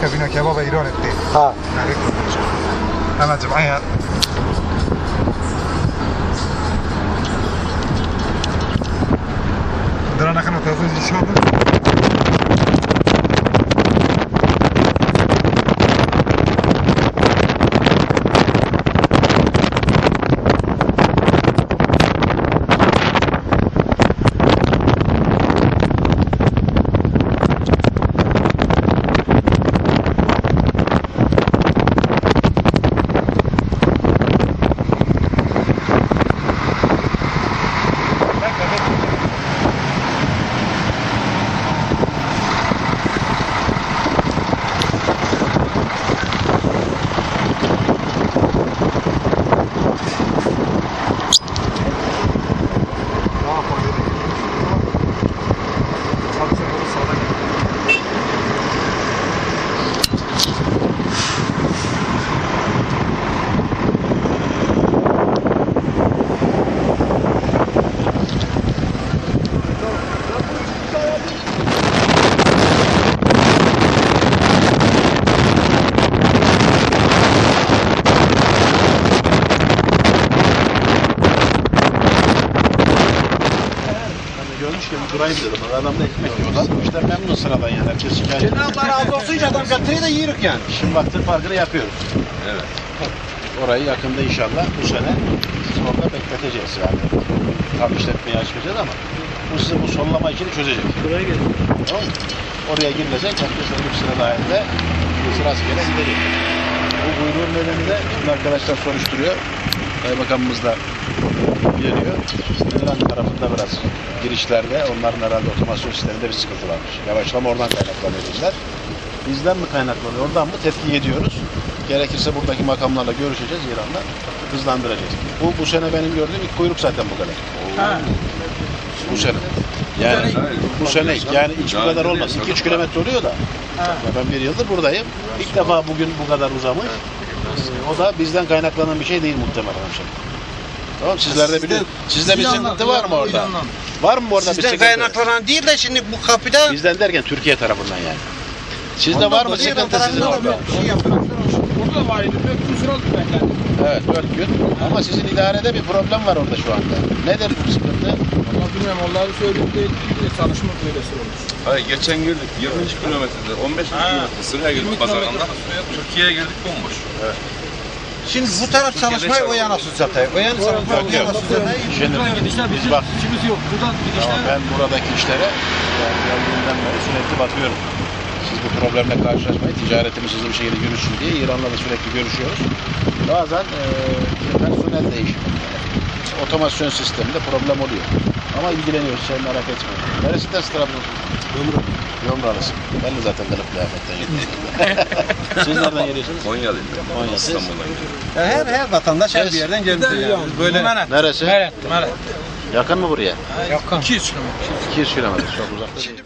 que vino aquí a Boba Irón, este. Ah. A la chupaña. Dron a que no te haces el Durayım dedim. Adam da ekmek yiyorlar. İşte memnun sıradan yani. Herkes şikayet ediyor. Allah razı olsun adam getiriyor da yiyoruz yani. Şimdi baktık farkını yapıyoruz. Evet. Orayı yakında inşallah bu sene orada bekleteceğiz yani. Tam işletmeyi açmayacağız ama bu size bu sollama işini çözecek. Buraya gelin. Tamam mı? Oraya girilecek. Herkes bir sıra dahilinde sırasıyla gidecek. Bu buyruğun nedeni de şimdi arkadaşlar soruşturuyor. Kaymakamımız da geliyor. Neden tarafında biraz girişlerde onların herhalde otomasyon sisteminde bir sıkıntı varmış. Yavaşlama oradan kaynaklanıyor dediler. Bizden mi kaynaklanıyor, oradan mı tetkik ediyoruz. Gerekirse buradaki makamlarla görüşeceğiz İran'la. Hızlandıracağız. Bu, bu sene benim gördüğüm ilk kuyruk zaten bu kadar. Bu sene. Yani bu sene yani hiç bu kadar olmaz. 2-3 kilometre oluyor da. Ya Ben bir yıldır buradayım. İlk defa bugün bu kadar uzamış. Ee, O da bizden kaynaklanan bir şey değil muhtemelen Tamam sizlerde bir sizde bir sıkıntı var mı orada? Var mı orada bir Sizden sıkıntı? kaynaklanan değil de şimdi bu kapıda Bizden derken Türkiye tarafından yani. Sizde var mı sıkıntı sizin orada? Şey. Burada var idi. Bir sürü oldu benden. Evet dört gün. Ama sizin idarede bir problem var orada şu anda. Nedir bu sıkıntı? Ama bilmiyorum onları söylediğinde ilgili çalışma böylesi olmuş. Hayır geçen girdik 20. kilometrede 15. kilometre sıraya girdik pazarında. Türkiye'ye girdik bomboş. Şimdi bu taraf çalışmayı o yana zaten. O yana çalışmayı o yana zaten. Şimdi biz bak İşimiz yok. Buradan Tamam, gidişler. ben buradaki işlere yani geldiğimden beri sürekli bakıyorum. Siz bu problemle karşılaşmayın, ticaretimiz hızlı bir şekilde yürüsün diye İran'la da sürekli görüşüyoruz. Bazen e, personel değişimi, otomasyon sisteminde problem oluyor. Ama ilgileniyoruz, sen merak etme. Neresinden Trabzon? Yumru. Yumralısın. Ben de zaten kılık kıyafetten geliyorum. Siz nereden geliyorsunuz? Konya'dayım. Konya. İstanbul'dan geliyorum. Her her vatandaş her bir yerden geldi yani. Böyle Neresi? Meret. Meret. Yakın mı buraya? Yakın. 200 kilometre. 200 kilometre, çok uzakta değil.